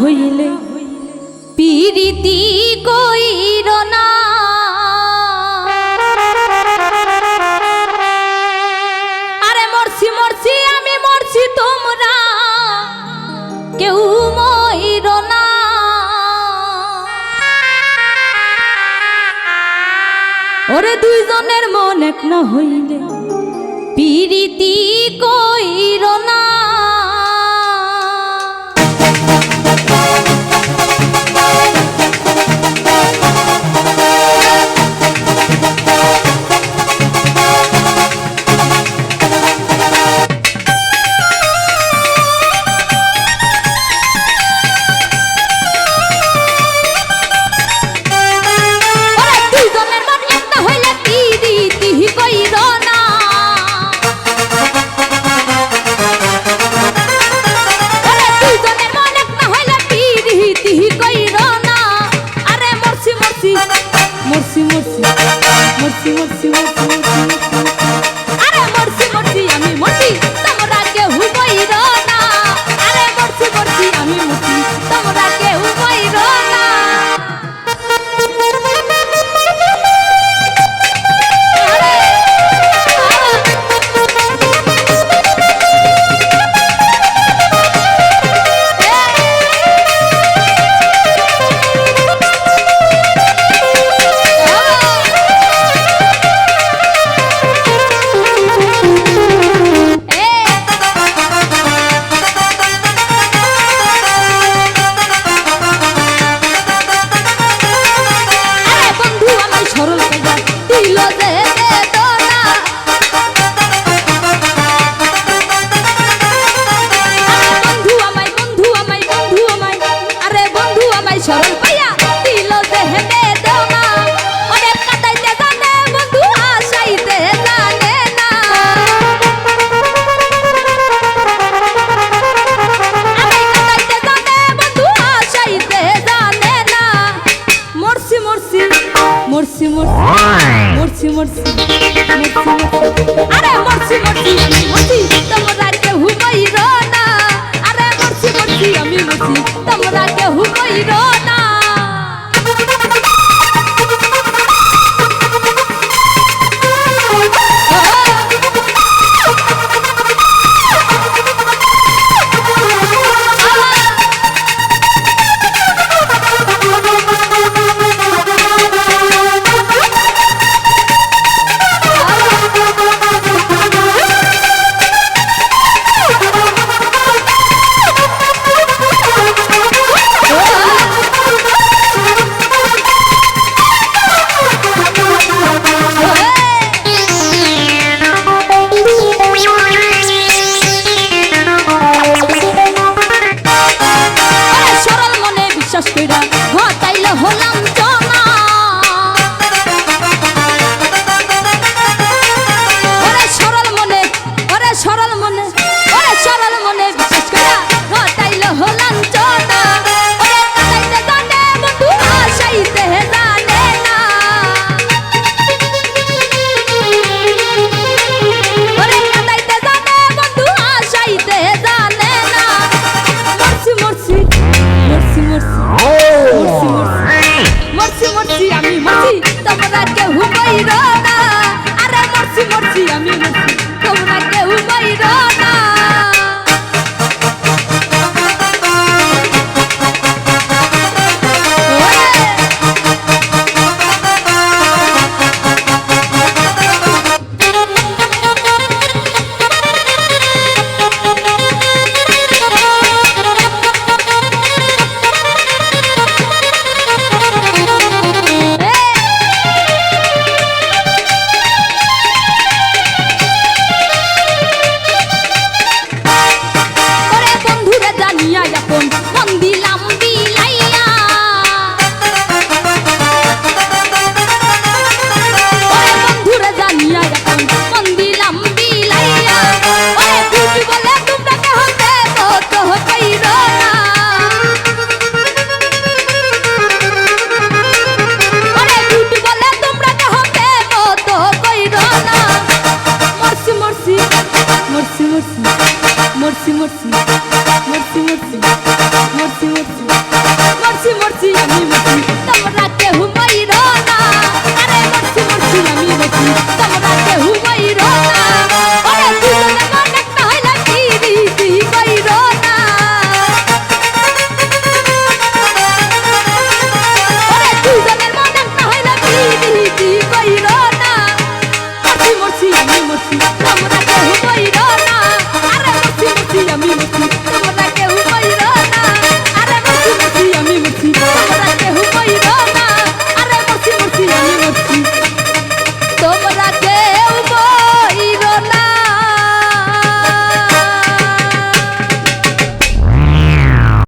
হইলে পিরিতি কইর না। আরে মরছি মরছি, আমি মরছি তোমরা। কেউ মইর না। ওরে দুইজনের মন এক না হইলে পিরিতি কইর না। see, let's see, let's see. মরছি মরছি মরছি মরছি আরে মরছি মরছি আমি মরছি, তোমরা রাতে ঘুমাই না। আরে মরছি মরছি, আমি মরছি, তোমরা রাতে ঘুমাই না। মরছি মরছি। মরছি মরছি। মরছি আমি মরছি। তোমরা কেউ বাইরা আমরা